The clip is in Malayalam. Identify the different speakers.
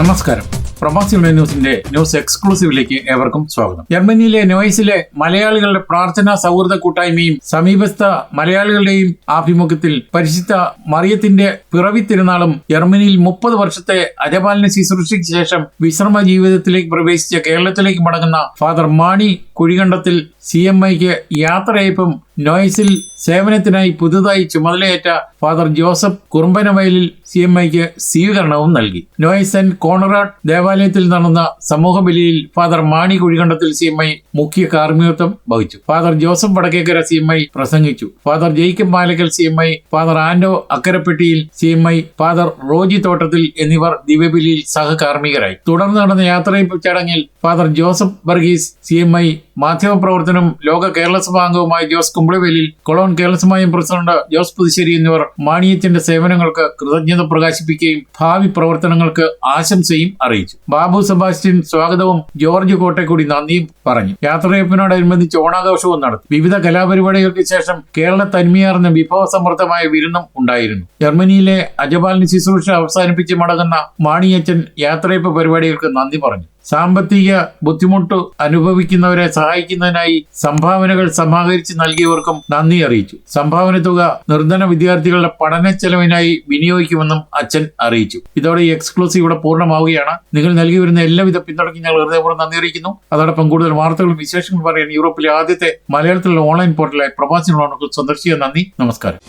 Speaker 1: നമസ്കാരം. പ്രവാസി ന്യൂസിന്റെ ന്യൂസ് എക്സ്ക്ലൂസീവിലേക്ക് ഏവർക്കും സ്വാഗതം. ജർമ്മനിയിലെ നോയ്സിലെ മലയാളികളുടെ പ്രാർത്ഥനാ സൗഹൃദ കൂട്ടായ്മയും സമീപസ്ഥ മലയാളികളുടെയും ആഭിമുഖ്യത്തിൽ പരിശുദ്ധ മറിയത്തിന്റെ പിറവി തിരുനാളും ജർമ്മനിയിൽ മുപ്പത് വർഷത്തെ അജപാലന ശുശ്രൂഷയ്ക്ക് ശേഷം വിശ്രമ ജീവിതത്തിലേക്ക് പ്രവേശിച്ച കേരളത്തിലേക്ക് മടങ്ങുന്ന Father Mani Kuzhikandathil C M ഐക്ക് യാത്രയയപ്പും നോയ്സിൽ സേവനത്തിനായി പുതുതായി ചുമതലയേറ്റ Father Joseph Kurumbanavayalil C M ഐക്ക് സ്വീകരണവും നൽകി. നോയ്സ് ആൻഡ് കോണറാഡ് ദേവാലയത്തിൽ നടന്ന സമൂഹ ബലിയിൽ Father Mani Kuzhikandathil C M I മുഖ്യ കാർമ്മികത്വം വഹിച്ചു. Father Joseph Vadakkekara C M I പ്രസംഗിച്ചു. Father Jacob Palackal C M I Father Ando Akkarappettiyil C M I Father Roji Thottathil എന്നിവർ ദിവ്യബലിയിൽ സഹകാർമ്മികരായി. തുടർന്ന് നടന്ന യാത്രയപ്പ് ചടങ്ങിൽ Father Joseph Varghese C M I മാധ്യമപ്രവർത്തനം Loka Kerala Sabha അംഗവുമായ ജോസ് കുമ്പളവേലിൽ കൊളോൺ കേരള സമായം പ്രസിഡന്റ് ജോസ് പുതുശ്ശേരി എന്നിവർ മാണിയത്തിന്റെ സേവനങ്ങൾക്ക് കൃതജ്ഞത പ്രകാശിപ്പിക്കുകയും ഭാവി പ്രവർത്തനങ്ങൾക്ക് ആശംസയും അറിയിച്ചു. ബാബു സെബാസ്റ്റ്യൻ സ്വാഗതവും ജോർജ് കോട്ടയ്ക്കൂടി നന്ദിയും പറഞ്ഞു. യാത്രയപ്പിനോടനുബന്ധിച്ച് ഓണാഘോഷവും നടത്തി. വിവിധ കലാപരിപാടികൾക്ക് ശേഷം കേരള തന്മയാർന്ന വിഭവസമൃദ്ധമായ വിരുന്നും ഉണ്ടായിരുന്നു. ജർമ്മനിയിലെ അജപാലിന് ശുശ്രൂഷ അവസാനിപ്പിച്ച് മടങ്ങുന്ന മാണിയച്ചൻ യാത്രയപ്പ് പരിപാടികൾക്ക് നന്ദി പറഞ്ഞു. സാമ്പത്തിക ബുദ്ധിമുട്ട് അനുഭവിക്കുന്നവരെ സഹായിക്കുന്നതിനായി സംഭാവനകൾ സമാഹരിച്ച് നൽകിയവർക്കും നന്ദി അറിയിച്ചു. സംഭാവന തുക നിർധന വിദ്യാർത്ഥികളുടെ പഠന ചെലവിനായി വിനിയോഗിക്കുമെന്നും അച്ഛൻ അറിയിച്ചു. ഇതോടെ ഈ എക്സ്ക്ലൂസീവ് ഇവിടെ പൂർണമാവുകയാണ്. നിങ്ങൾ നൽകി വരുന്ന എല്ലാവിധ പിന്തുണയ്ക്കും ഞങ്ങൾ ഹൃദയപൂർവം നന്ദി അറിയിക്കുന്നു. അതോടൊപ്പം കൂടുതൽ വാർത്തകളും വിശേഷങ്ങളും പറയാൻ യൂറോപ്പിലെ ആദ്യത്തെ മലയാളത്തിലുള്ള ഓൺലൈൻ പോർട്ടലായ പ്രവാസി സന്ദർശിക്കാൻ നന്ദി. നമസ്കാരം.